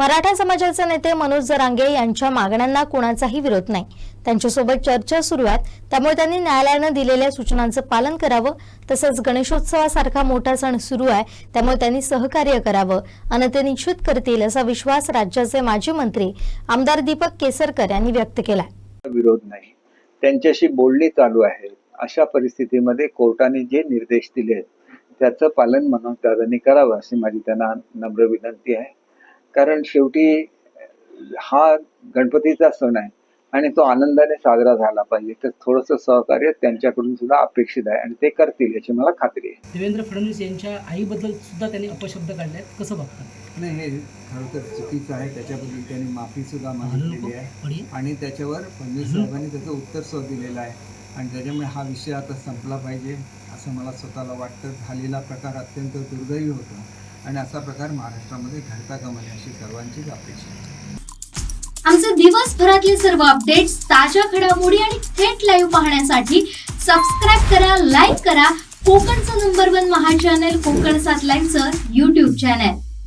मराठा समाजाचे नेते मनोज जरांगे यांच्या मागण्यांना कोणाचाही विरोध नाही. त्यांच्यासोबत चर्चा सुरू आहेत त्यामुळे त्यांनी न्यायालयानं दिलेल्या सूचनांचं पालन करावं. तसंच गणेशोत्सवासारखा मोठा सण सुरू आहे. त्यामुळे त्यांनी सहकार्य करावं. आणि ते निश्चित करतील असा विश्वास राज्याचे माजी मंत्री आमदार दीपक केसरकर यांनी व्यक्त केला विरोध नाही. त्यांच्याशी बोलणी चालू आहे. अशा परिस्थितीमध्ये कोर्टाने जे निर्देश दिले त्याचं पालन मनोजदारांनी करावं अशी माझी त्यांना नम्र विनंती आहे. कारण शेवटी हा गणपतीचा सण आहे आणि तो आनंदाने साजरा झाला पाहिजे. तर थोडंसं सहकार्य त्यांच्याकडून सुद्धा अपेक्षित आहे आणि ते करतील याची मला खात्री आहे. देवेंद्र फडणवीस यांच्या आईबद्दल सुद्धा त्यांनी अपशब्द काढलेत. कसं बघतात नाही हे खरं तर चुकीचं आहे. त्याच्याबद्दल त्यांनी माफीसुद्धा मागितलेली आहे. आणि त्याच्यावर फडणवीस साहेबांनी त्याचं उत्तर सुद्धा दिलेलं आहे. आणि त्याच्यामुळे हा विषय आता संपला पाहिजे असं मला स्वतःला वाटतं. झालेला प्रकार अत्यंत दुर्दैवी होता. आणि असा प्रकार महाराष्ट्रामध्ये घडता कामा नये अशी सर्वांचीच अपेक्षा आहे. आमचे दिवसभरातले सर्व अपडेट्स ताज्या घडामोडी आणि थेट लाईव्ह पाहण्यासाठी सबस्क्राईब करा लाईक करा. कोकणचं number one Maha channel Konkan सात लाईव्हचं युट्यूब चॅनल